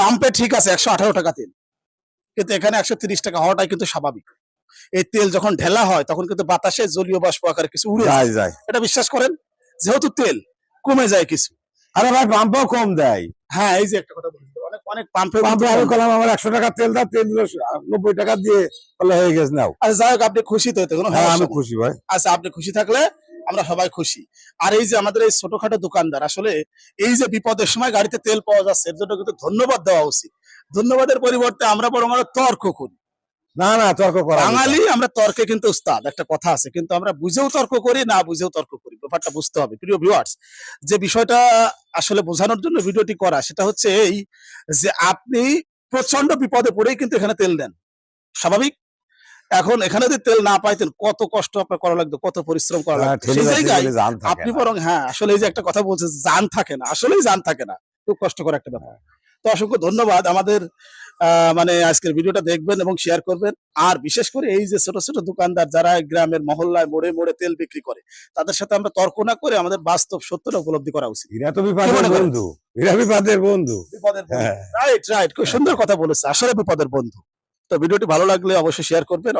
পাম্পে ঠিক আছে একশো আঠারো টাকা তেল। কিন্তু এখানে একশো তিরিশ টাকা হওয়াটাই কিন্তু স্বাভাবিক। এই তেল যখন ঢেলা হয় তখন কিন্তু বাতাসে জলীয় বাষ্প আকারে কিছু উড়ে যায়। যায় এটা বিশ্বাস করেন? যেহেতু তেল কমে যায় কিছু। আরে ভাই পাম্পও কম দেয়। হ্যাঁ এই যে একটা কথা বলছি অনেক অনেক পাম্পে পাম্পে আমি করলাম আমার একশো টাকা তেল দাও তেল নব্বই টাকা দিয়ে বলে হয়ে গেছে নাও। আচ্ছা যাই হোক আপনি খুশি তো কোনো হ্যাঁ আমি খুশি ভাই। আচ্ছা আপনি খুশি থাকলে আমরা সবাই খুশি। আর এই যে আমাদের এই ছোটখাটো দোকানদার আসলে এই যে বিপদের সময় গাড়িতে তেল পাওয়া যাচ্ছে এর জন্য কিন্তু ধন্যবাদ দেওয়া উচিত। ধন্যবাদের পরিবর্তে আমরা বরং আমরা তর্ক করি। না না তর্ক করা বাঙালি আমরা তর্কে কিন্তু উস্তাদ একটা কথা আছে কিন্তু আমরা বুঝেও তর্ক করি না বুঝেও তর্ক করি ব্যাপারটা বুঝতে হবে। প্রিয় ভিউয়ার্স যে বিষয়টা আসলে বোঝানোর জন্য ভিডিওটি করা সেটা হচ্ছে এই যে আপনি প্রচণ্ড বিপদে পড়েই কিন্তু এখানে তেল দেন। স্বাভাবিক? এখন এখানে যদি তেল না পাইতেন কত কষ্ট আপনার করা লাগতো কত পরিশ্রম করা হ্যাঁ, লাগতো। সেই জায়গায় আপনি বরং হ্যাঁ আসলে এই যে একটা কথা বলছে জান থাকে না আসলেই জান থাকে না খুব কষ্টকর একটা ব্যাপার। তো অসংখ্য ধন্যবাদ আমাদের মানে আজকের ভিডিওটা দেখবেন এবং শেয়ার করবেন। আর বিশেষ করে এই যে ছোট ছোট দোকানদার যারা গ্রামের মহল্লায় মোড়ে মোড়ে তেল বিক্রি করে তাদের সাথে আমরা তর্ক না করে আমাদের বাস্তব সত্যটা উপলব্ধি করা উচিত। এরা তো বিপদের বন্ধু এরা বিপদের বন্ধু। বিপদের হ্যাঁ। রাইট রাইট খুব সুন্দর কথা বলেছে আসলে বিপদের বন্ধু। তো ভিডিওটি ভালো লাগলে অবশ্যই শেয়ার করবেন।